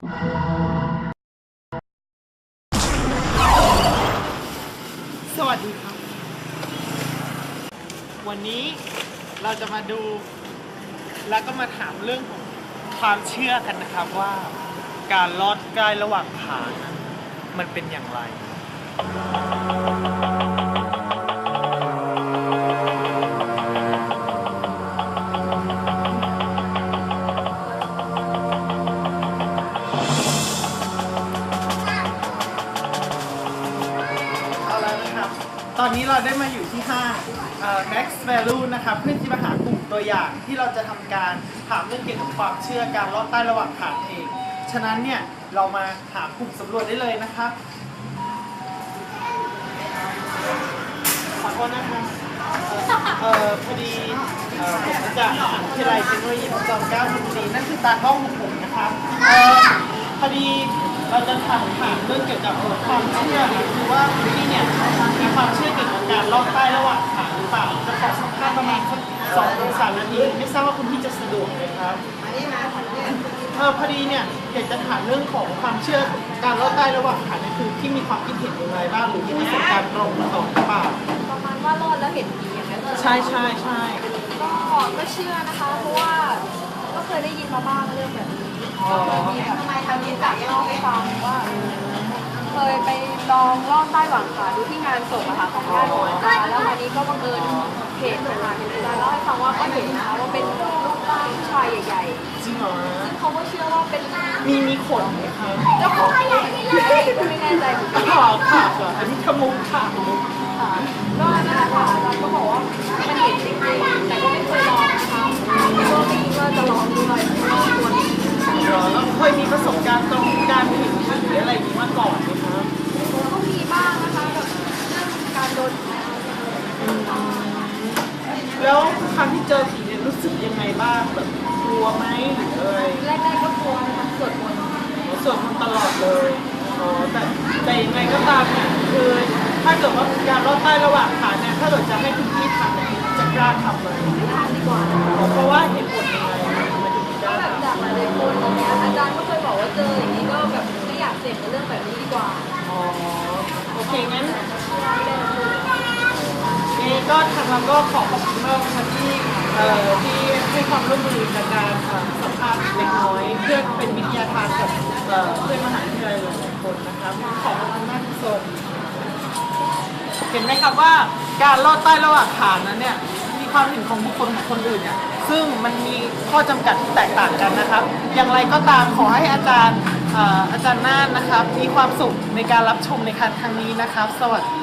สวัสดีครับ วันนี้เราจะมาดู แล้วก็มาถามเรื่องของความเชื่อกันนะครับว่าการลอดใกล้ระหว่างทางนั้นมันเป็นอย่างไร ตอนนี้เราได้มาอยู่ที่ห้าง Max Value นะครับเพื่อที่มาหากลุ่มตัวอย่างที่เราจะทำการถามเรื่องเกี่ยวกับความเชื่อการลอดใต้ระหว่างทางเอง ฉะนั้นเนี่ยเรามาหากลุ่มสำรวจได้เลยนะครับขอโทษนะครับเอ่อพอดีเอ่อผมจากมหาวิทยาลัยเทคโนโลยีพระจอมเกล้าธนบุรีนั่นคือตากล้องของผมนะครับเอ่อพอดี เราจะถามถามเรื่องเกี่ยวกับความเชื่อครับคือว่าที่เนี่ยมีความเชื่อเกี่ยวกับการลอดใต้ระหว่างทางหรือเปล่าจะขอสัมภาษณ์ประมาณสักสองถึงสามนาทีไม่ทราบว่าคุณพี่จะสะดวกไหมครับเออพอดีเนี่ยอยากจะถามเรื่องของความเชื่อการลอดใต้ระหว่างทางเนี่ยคือที่มีความคิดเห็นอย่างไรบ้างหรือมีประสบการณ์ตรงต่อหรือเปล่าประมาณว่ารอดแล้วเห็นผีอย่างนั้นเหรอใช่ใช่ใช่ก็ก็เชื่อนะคะเพราะว่าก็เคยได้ยินมาบ้างเรื่องแบบนี้ก็เคยมีแบบทางนี้จากเล่าให้ฟังว่า เคยไปลองลอดใต้หวังขาดูที่งานศพอะค่ะของญาติของอาจารย์แล้ววันนี้ก็บังเอิญเพจของอาจารย์เล่าให้ฟังว่าก็เห็นนะคะว่าเป็นรูปร่างผู้ชายใหญ่จริงเหรอๆซึ่งเขาก็เชื่อว่าเป็นมีมีขนไหมคะเจ้าของใหญ่ก็ไม่แน่ใจเหมือนกันอ๋อค่ะเหรออันนี้ขมุกค่ะมุก แล้วครั้งที่เจอผีเนี่ยรู้สึกยังไงบ้างแบบกลัวไหมหรืออะไรแรกๆก็กลัวนะคะสวดมนต์สวดมันต์ตลอดเลยอ๋อแต่แต่ยังไงก็ตามเนี่ยคือถ้าเกิดว่าการรอดใต้ระหว่างทางเนี่ยถ้าเกิดจะให้คุณพี่ทำเนี่ยจะกล้าทำเลยไม่ทานดีกว่าเพราะว่าเหตุผลยังไงมันถึงกก็ล้าแบบทำจากหลายๆคนอย่างเงี้ยอาจารย์ก็เคยบอกว่าเจออย่างนี้ก็แบบไม่อยากเสี่ยงกับเรื่องแบบนี้ดีกว่า อ๋อโอเคงั้นเอก็ทางเราก็ขอขอบคุณ มากนะคะที่เอ่อที่ให้ความร่วมมือในการสัมภาษณ์เล็กน้อย เพื่อเป็นวิทยาทานกับเอ่อเพื่อนมหาวิทยาลัยหลายๆคนนะครับขอบคุณมากที่สุดเห็นไหมครับว่าการลอดใต้ระหว่างฐานนั้นเนี่ยมีความเห็นของบุคคลของคนอื่นเนี่ยซึ่งมันมีข้อจำกัดที่แตกต่างกันนะครับ อย่างไรก็ตามขอให้อาจารย์เอ่ออาจารย์น่านนะครับ มีความสุขในการรับชมในครั้งนี้นะครับ สวัสดี